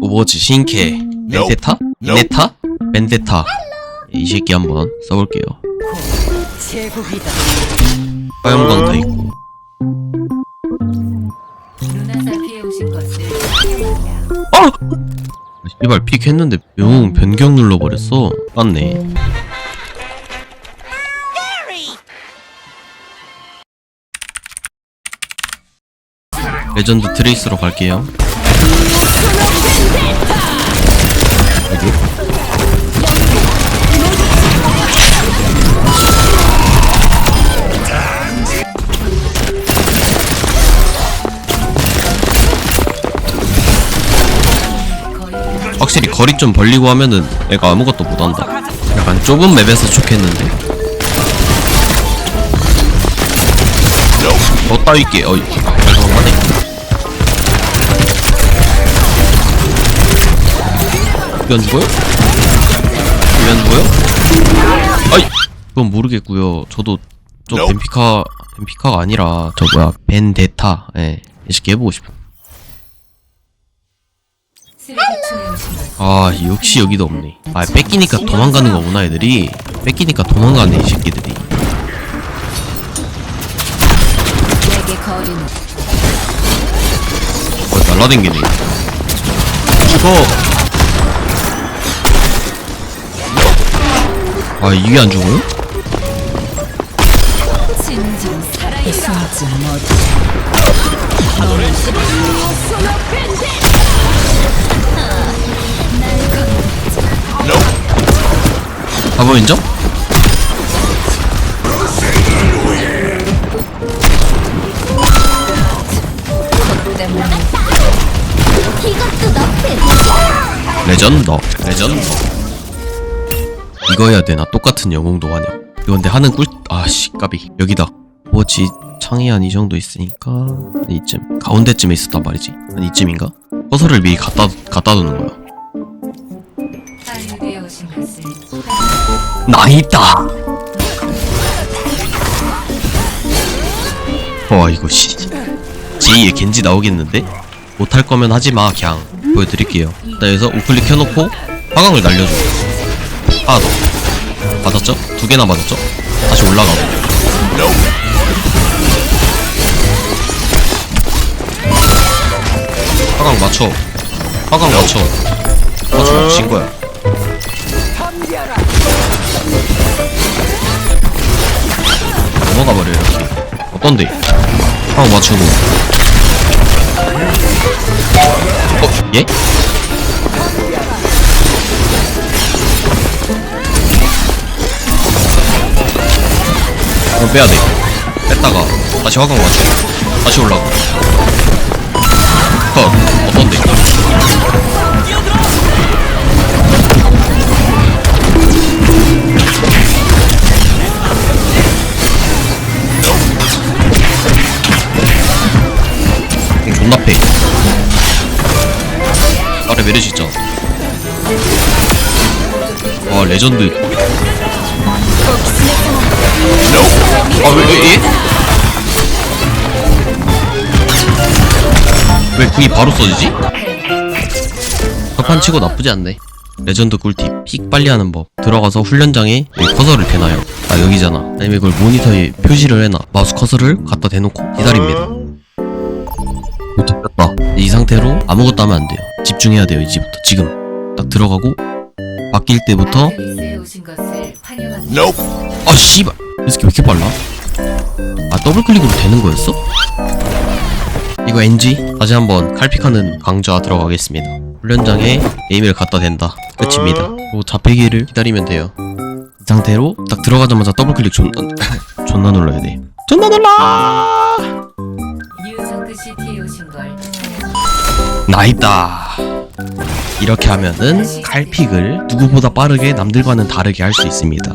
오버워치 신캐 멘테타? 네타? 멘데타. 이 새끼 한번 써볼게요. 제국이다. 있고. 눈화살 피해 오신 것을 환영합니다. 아! 씨발 픽 했는데 영웅 변경 눌러버렸어. 맞네. 레전드 트레이스로 갈게요 여기. 확실히 거리 좀 벌리고 하면은 애가 아무것도 못한다. 약간 좁은 맵에서 좋겠는데. 어 따위게. 어이 죄송하네 이게 안 죽어요? 이게 안 죽어요? 아이 그건 모르겠고요. 저도 저 벤피카 벤피카가 아니라 저 뭐야 벤데타. 예 이렇게 해보고 싶어 아 역시 여기도 없네. 아 뺏기니까 도망가는 거구나 애들이. 뺏기니까 도망가네 이 새끼들이. 내게 어 날라댕기네. 죽어 아 이게 안 죽어요? 바보 인정? 레전더 레전더 이거 해야 되나? 똑같은 영웅도 이거 근데 하는 꿀 아씨 까비. 여기다. 뭐지 창이 한 이 정도 있으니까 한 이쯤 가운데쯤에 있었단 말이지. 한 이쯤인가? 커서를 미리 갖다 갖다 두는 거야. 하늘에 오신 것을 나 있다! 와 이거 씨. 제2의 겐지 나오겠는데? 못할 거면 하지마 그냥. 보여드릴게요. 일단 여기서 우클릭 켜놓고 화강을 날려줘 하나 더 맞았죠? 두 개나 맞았죠? 다시 올라가고 화강 맞춰 화강 맞춰 맞춰 진 거야 넘어가 버려 이렇게 어떤데? 화강 맞추고 어? 예? 어 빼야돼. 뺐다가 다시 화강 맞춰 다시 올라가. 컷 어떤데? 공 존나 패. 아래 메르시 있잖아. 와 레전드 아 왜 왜, 예? 왜 궁이 바로 써지지? 첫판 치고 나쁘지 않네. 레전드 꿀팁. 픽 빨리 하는 법. 들어가서 훈련장에 커서를 대놔요. 아 여기잖아. 아니면 이걸 모니터에 표시를 해놔. 마우스 커서를 갖다 대놓고 기다립니다. 못 잡혔다. 이 상태로 아무것도 하면 안 돼요. 집중해야 돼요 이제부터. 지금. 딱 들어가고 바뀔 때부터. 아 씨발 이 새끼 왜 이렇게 빨라? 아 더블클릭으로 되는 거였어? 이거 NG 다시 한번 칼픽하는 강좌 들어가겠습니다. 훈련장에 에이미를 갖다 댄다. 끝입니다. 그리고 잡히기를 기다리면 돼요. 이 상태로 딱 들어가자마자 더블클릭 존나 존나 눌러야 돼. 존나 걸 나있다. 이렇게 하면은 칼픽을 누구보다 빠르게 남들과는 다르게 할 수 있습니다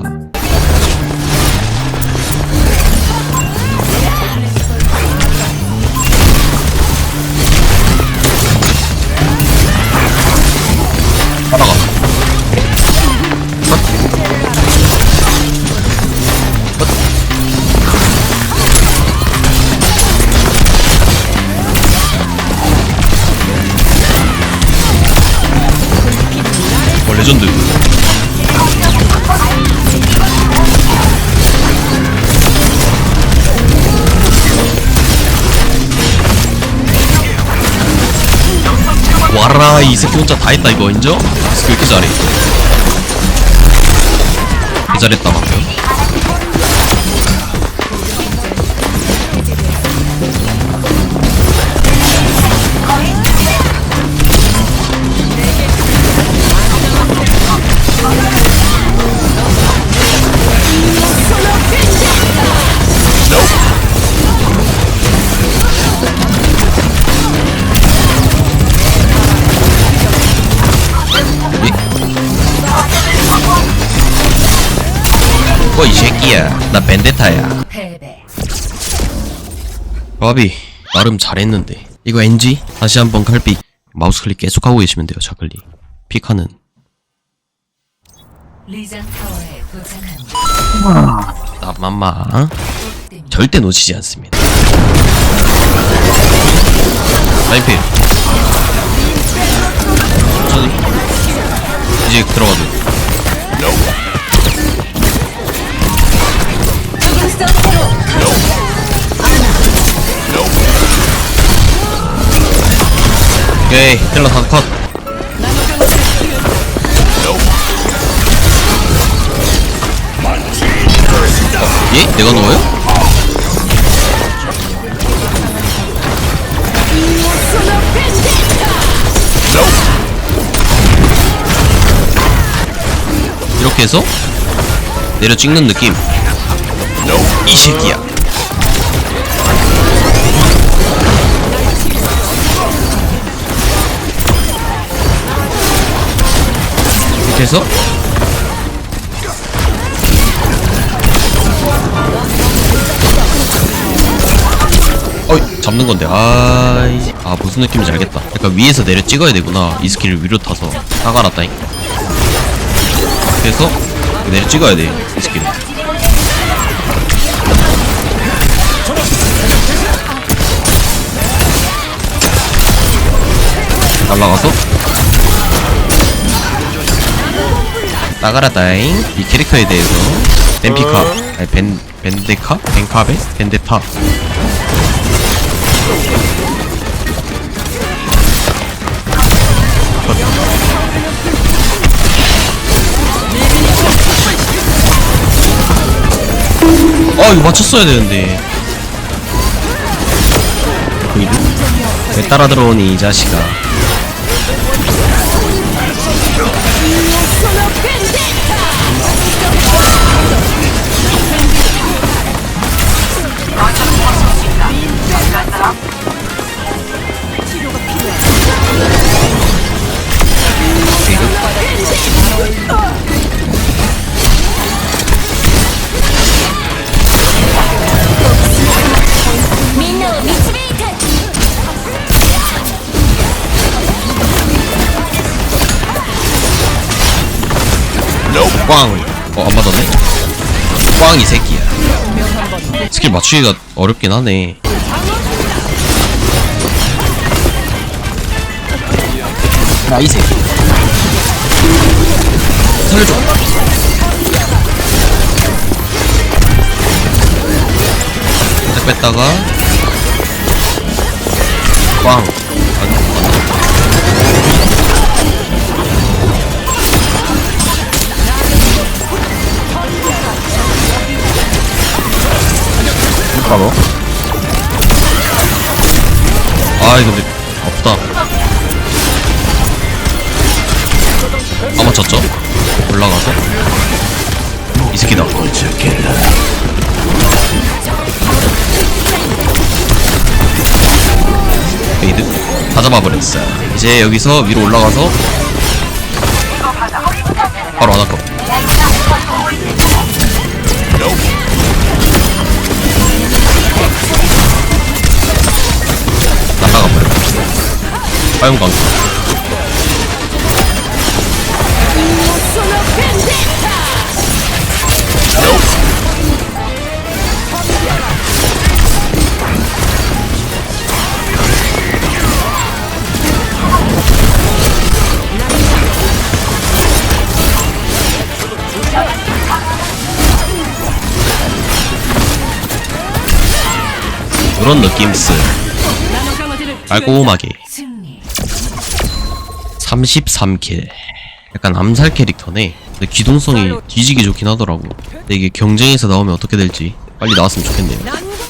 이 새끼 혼자 다 했다 이거. 인정? 이 새끼 왜 이렇게 잘해 개 잘했다 이 새끼야. 나 벤데타야. 패배. 바비 나름 잘했는데. 이거 NG 다시 한번 칼픽 마우스 클릭 계속하고 계시면 돼요 자클릭 픽하는. 리장 타워에 도착합니다. 나 맘마. 절대 놓치지 않습니다. 라인필. 천천히 이제 들어가도 오케이 텔러 다컷 어, 예? 내가 넣어요? 이렇게 해서 내려 찍는 느낌 이 새끼야 해서? 어이 잡는 건데. 아이. 아 무슨 느낌인지 알겠다. 약간 위에서 내려 찍어야 되구나. 이 스킬을 위로 타서. 사가랐다잉. 그래서 내려 찍어야 돼이 스킬을 날라가서 나가라다잉. 이 캐릭터에 대해서. 벤피카. 아니 벤 벤데카? 벤카베? 벤데타. 아 이거 맞췄어야 되는데? 왜 따라 들어오니 이 자식아 꽝! 어, 안 맞았네? 꽝, 이 새끼야. 스킬 맞추기가 어렵긴 하네. 야, 이 새끼. 살려줘. 딱 뺐다가. 꽝. 바로. 아, 이거 근데 없다. 아, 맞췄죠? 올라가서. 이 새끼다. 메이드. 다 잡아버렸어. 이제 여기서 위로 올라가서. 바로 안할거 화염광 그런 느낌 쓰 깔끔하게. 33킬. 약간 암살 캐릭터네. 근데 기동성이 뒤지기 좋긴 하더라고. 근데 이게 경쟁에서 나오면 어떻게 될지 빨리 나왔으면 좋겠네요